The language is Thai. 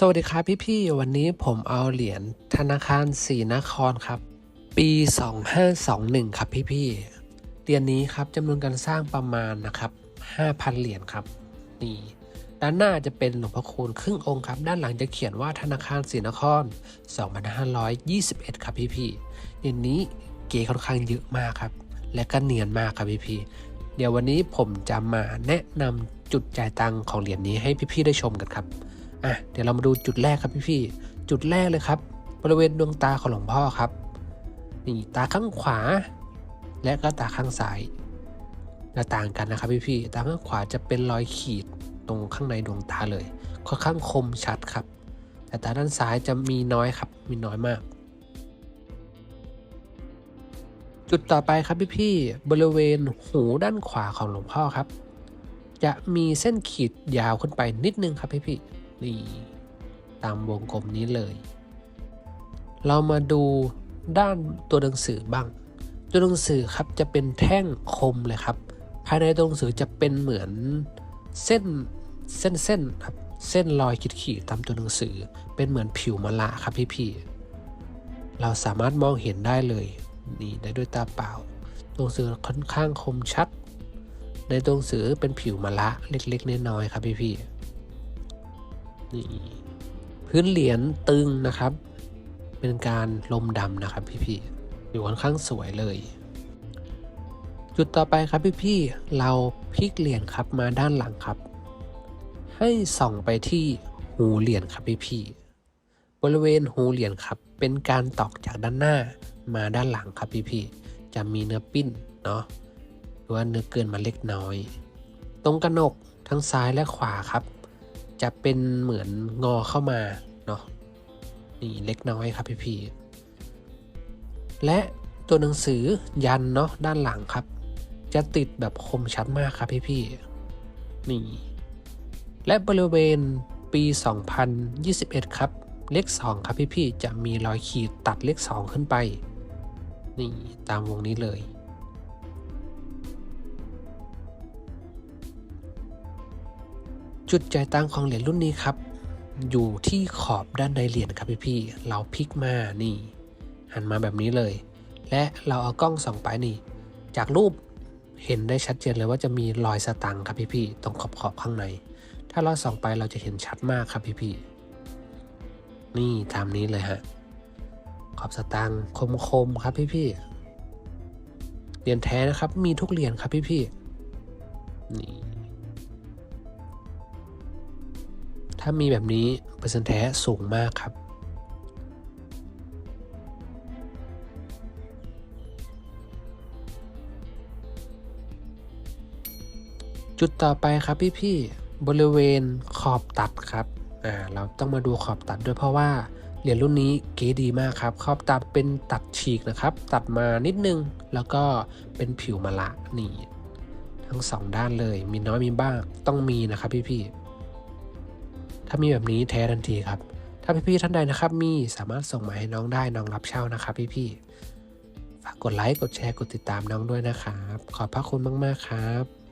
สวัสดีครับพี่ๆ วันนี้ผมเอาเหรียญธนาคารสีนครครับ ปี 2521 ครับพี่ๆ เหรียญนี้ครับจำนวนการสร้างประมาณนะครับ 5,000 เหรียญครับนี่ด้านหน้าจะเป็นหลวงพ่อคูณครึ่งองค์ครับ ด้านหลังจะเขียนว่าธนาคารสีนคร 2521 ครับพี่ๆ เหรียญนี้เก๋ค่อนข้างเยอะมากครับ และก็เนียนมากครับพี่ๆ เดี๋ยววันนี้ผมจะมาแนะนำจุดจ่ายตังของเหรียญนี้ให้พี่ๆ ได้ชมกันครับ อะเดี๋ยวเรามาดูจุดแรกครับพี่ๆจุดแรกเลยครับ บริเวณดวงตาของหลวงพ่อครับนี่ตาข้างขวา และก็ตาข้างซ้ายจะต่างกันนะครับพี่ๆตาข้างขวาจะเป็นรอยขีดตรงข้างในดวงตาเลย ค่อนข้างคมชัดครับ แต่ตาด้านซ้ายจะมีน้อยครับ มีน้อยมาก จุดต่อไปครับพี่ๆบริเวณหูด้านขวาของหลวงพ่อครับ จะมีเส้นขีดยาวขึ้นไปนิดนึงครับพี่ๆ นี่ตามวงกลมนี้เลย เรามาดูด้านตัวหนังสือบ้าง ตัวหนังสือครับจะเป็นแท่งคมเลยครับ ภายในตัวหนังสือจะเป็นเหมือนเส้นเส้นเส้นครับเส้นรอยขีดขีดตามตัวหนังสือเป็นเหมือนผิวมะละครับพี่ๆเราสามารถมองเห็นได้เลยนี่ได้ด้วยตาเปล่า ตัวหนังสือค่อนข้างคมชัด ในตัวหนังสือเป็นผิวมะละเล็กๆน้อยๆครับพี่ๆ นี่พื้นเหรียญตึงนะครับ เป็นการลมดำนะครับพี่ๆอยู่ค่อนข้างสวยเลย จุดต่อไปครับพี่ๆเราพลิกเหรียญครับมาด้านหลังครับ ให้ส่องไปที่หูเหรียญครับพี่ๆบริเวณหูเหรียญครับ เป็นการตอกจากด้านหน้ามาด้านหลังครับพี่ๆจะมีเนื้อปิ้นเนาะหรือว่าเนื้อเกินมาเล็กน้อย ตรงกระหนกทั้งซ้ายและขวาครับ จะเป็นเหมือนงอเข้ามาเนาะนี่เล็กน้อยครับพี่พี่และตัวหนังสือยันเนาะด้านหลังครับ จะติดแบบคมชัดมากครับพี่พี่นี่และบริเวณปี 2021 ครับ เลข 2 ครับพี่พี่จะมีรอยขีดตัดเลข 2 ขึ้นไป นี่ตามวงนี้เลย จุดจ่ายตังของเหรียญรุ่นนี้ครับ อยู่ที่ขอบด้านในเหรียญครับพี่พี่เราพลิกมานี่ หันมาแบบนี้เลย และเราเอากล้องส่องไปนี่ จากรูปเห็นได้ชัดเจนเลยว่าจะมีรอยสตังค์ครับพี่พี่ตรงขอบขอบข้างใน ถ้าเราส่องไปเราจะเห็นชัดมากครับพี่พี่นี่ตามนี้เลยฮะขอบสตังค์คมๆครับพี่พี่เหรียญแท้นะครับมีทุกเหรียญครับพี่พี่ ถ้ามีแบบนี้เปอร์เซ็นต์แท้สูงมากครับ จุดต่อไปครับพี่ๆบริเวณขอบตัดครับอ่าเราต้องมาดูขอบตัดด้วยเพราะว่าเหรียญรุ่นนี้เก๋ดีมากครับ ขอบตัดเป็นตัดฉีกนะครับ ตัดมานิดนึงแล้วก็เป็นผิวมะละนี่ทั้งสองด้านเลยมีน้อยมีบ้างต้องมีนะครับพี่ๆ ถ้ามีแบบนี้แท้ทันทีครับ ถ้าพี่ๆท่านใดนะครับ มีสามารถส่งมาให้น้องได้น้องรับเช่านะครับ พี่ๆฝากกดไลค์กดแชร์กดติดตามน้องด้วยนะครับ ขอบพระคุณมากๆครับ